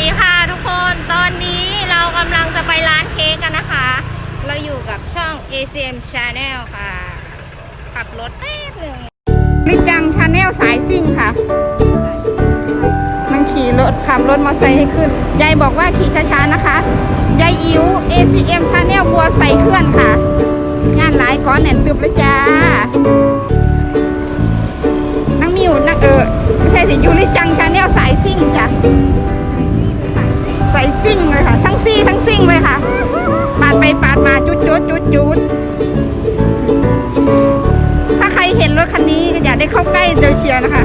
ดีค่ะทุกคนตอนนี้เรากำลังจะไปร้านเค้กกันนะคะ เราอยู่กับช่อง ACM Channel ค่ะ ขับรถแป๊บหนึ่งลิจังชาแนลสายซิ่งค่ะมันขี่รถขับรถมอเตอร์ไซค์ให้ขึ้น ยายบอกว่าขี่ช้าๆนะคะ ยายอิ๋ว ACM Channel บัวใส่เคลื่อนค่ะ งานหลายก้อนแหน่นตึบเลยจ้านั่งมิวนักเออ ไม่ใช่สิยูริจังชาแนลสายซิ่งจ้ะ ใส่ซิ่งเลยค่ะ ทั้งซี่ทั้งซิ่งเลยค่ะ ปาดไปปาดมาจุดจุดจุดจุดถ้าใครเห็นรถคันนี้อย่าได้เข้าใกล้โดยเชียร์นะคะ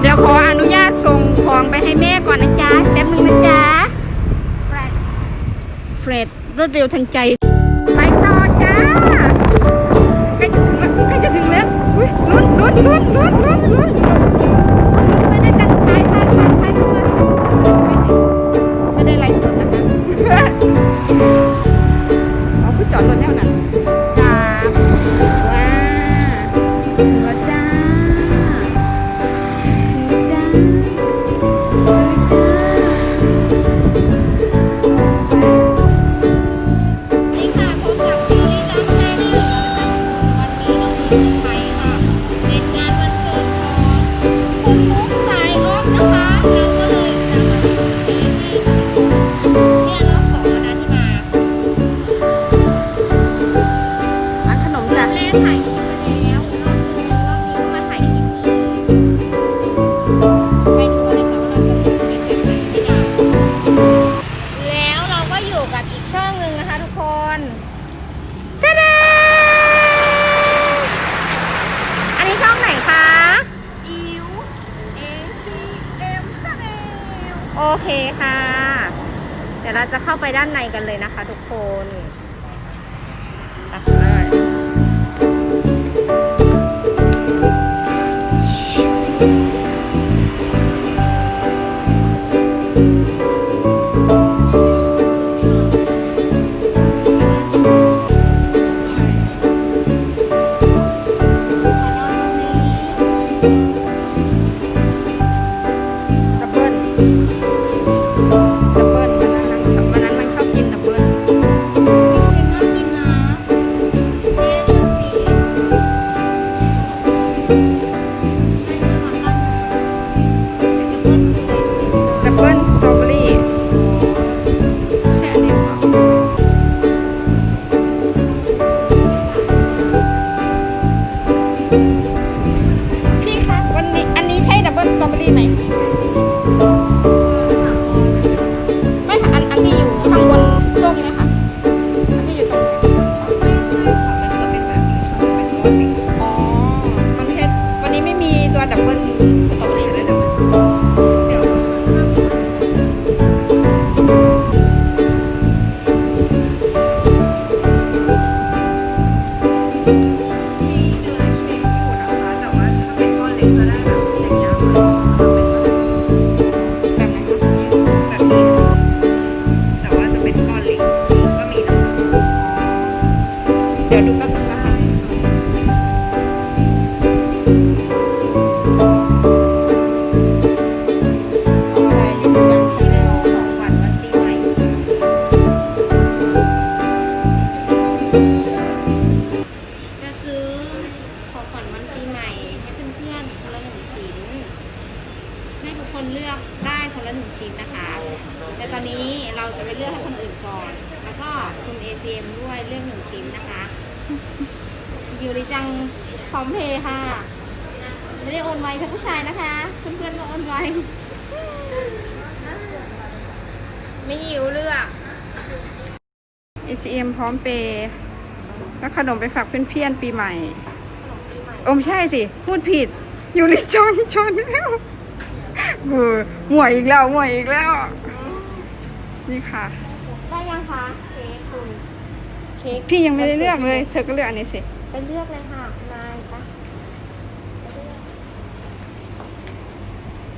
เดี๋ยวขออนุญาตส่งของไปให้แม่ก่อนนะจ๊ะแป๊บนึงนะจ๊ะเฟรดรวดเร็วทันใจ ไปต่อจ้าใกล้จะถึงแล้วใกล้จะถึงแล้วอุ๊ยลุ้นลุ้นลุ้นลุ้นลุ้น ด้านในกันเลยนะคะทุกคนไป ดับเบิ้ลสตรอเบอรี่ใช่อันนี้เปล่าพี่คะวันนี้อันนี้ใช่ดับเบิ้ลสตรอเบอรี่ไหมไม่ค่ะอันอันที่อยู่ข้างบนส้มเนี่ยค่ะอันที่อยู่ตรงนี้อ๋อมันแบบ พร้อมเพย์ค่ะ ไม่ได้โอนไวค่ะผู้ชายนะคะ เพื่อนๆมาโอนไวไม่หิวเลือก ACM พร้อมเปย์แล้วขนมไปฝากเพื่อนๆปีใหม่โอมใช่สิ พูดผิด อยู่ในชนชนแล้วเออหมวยอีกแล้วหมวยอีกแล้ว นี่ค่ะ ได้ยังคะเค้กคุณเค้กพี่ยังไม่ได้เลือกเลย เธอก็เลือกอันนี้สิ ไปเลือกเลยค่ะนายปะ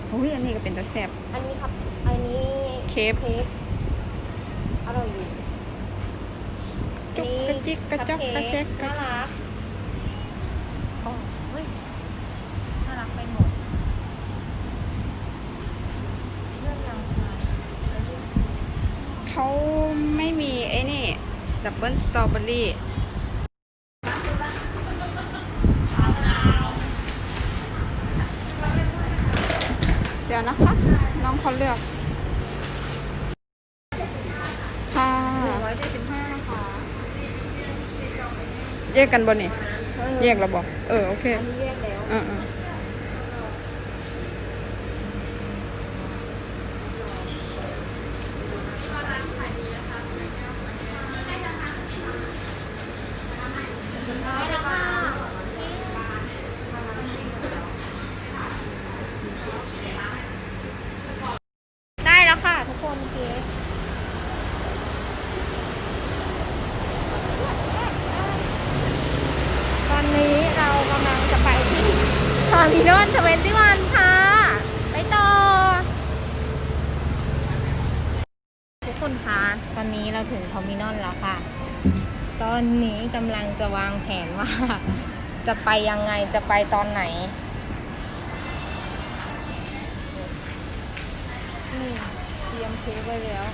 โอ้ยอันนี้ก็เป็นตะแซบอันนี้ครับ อันนี้เคฟเค้กอร่อยอยู่จุกกระจิกกระจอกกระเจ๊กน่ารักโอ้ยน่ารักไปหมดเลือกยังคะเขาไม่มีไอ้นี่ดับเบิลสตรอเบอรี่ ดี๋ยวนะคะ น้องเขาเลือก ค่ะร้อยเจ็ดสิบห้านะคะแยกกันบนนี่แยกเราบอก เออ โอเคอันนี้แยกแล้วเออเออ ได้แล้วค่ะได้แล้วค่ะ ทุกคนเค้กตอนนี้เรากำลังจะไปที่ ทอร์มินอลทเวนตี้วันค่ะ ไปต่อ ทุกคนคะตอนนี้เราถึงทอร์มินอลแล้วค่ะ ตอนนี้กำลังจะวางแผนว่า จะไปยังไงจะไปตอนไหนนี่เตรียมเค้กไว้แล้ว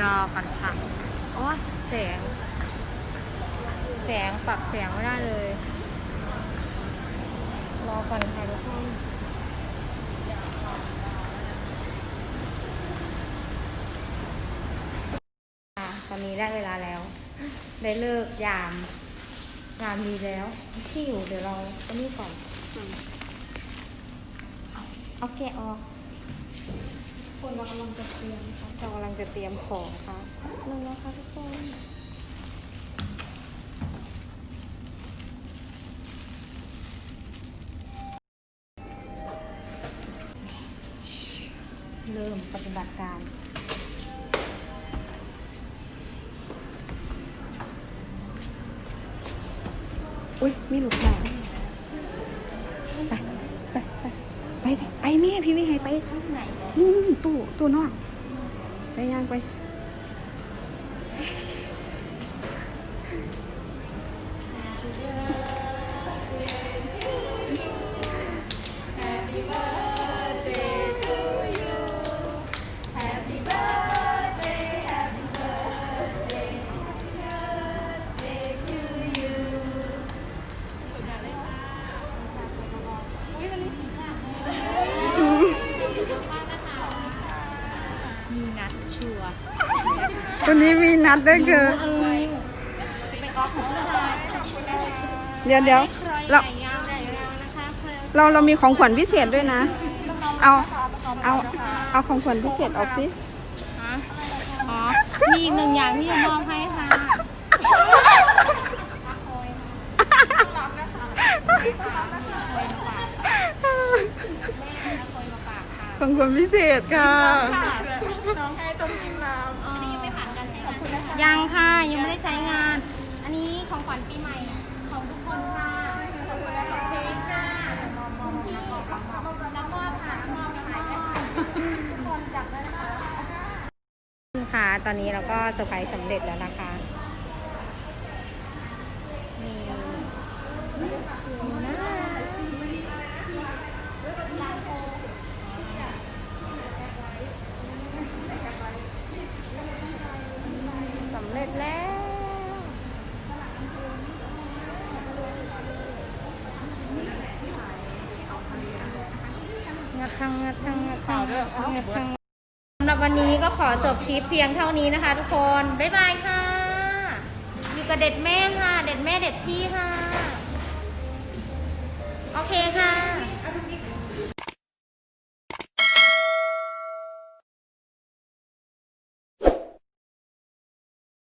รอกันค่ะ โอ้ยแสง แสงปรับแสงไม่ได้เลย รอก่อนค่ะทุกคนค่ะตอนนี้ได้เวลาแล้ว ได้เลิกยาม ยามดีแล้ว ที่อยู่เดี๋ยวเราก็นี่ก่อนเอาแกะออกคนเรากำลังจะเตรียมค่ะเรากำลังจะเตรียมของค่ะนึงนะคะทุกคน เริ่มปฏิบัติการอุ้ยมีลูกค้าไปไปไปไปดิไปแม่พี่วิไฮไปข้างไหนนู่นตู้ตู้นอกไปย่างไป วันนี้มีนัดด้วยเกินเอ้ยจะไปออกของชายเดี๋ยวเดี๋ยวเราเรายาวใหญ่ยาวนะคะเพื่อนเราเรามีของขวัญพิเศษด้วยนะ เอาเอาเอาของขวัญพิเศษออกสิฮะอ๋อมีอีกหนึ่งอย่างที่จะมอบให้ค่ะโอยโอยมาฝากแม่นะโอยมาฝากค่ะของขวัญพิเศษค่ะ ยังค่ะยังไม่ได้ใช้งาน อันนี้ของขวัญปีใหม่ของทุกคนค่ะขอบคุณค่ะเค้กค่ะพี่แล้วมอบค่ะแล้วมอบค่ะทุกคนจับได้ค่ะค่ะตอนนี้เราก็เซอร์ไพรส์สำเร็จแล้วนะคะนี่สำเร็จแล้ว งัดทางงัดทางงัดทางงัดทางงัดทาง สำหรับวันนี้ก็ขอจบคลิปเพียงเท่านี้นะคะ ทุกคน บ๊ายบายค่ะ อยู่กับเด็ดแม่ค่ะ เด็ดแม่เด็ดพี่ค่ะ โอเคค่ะ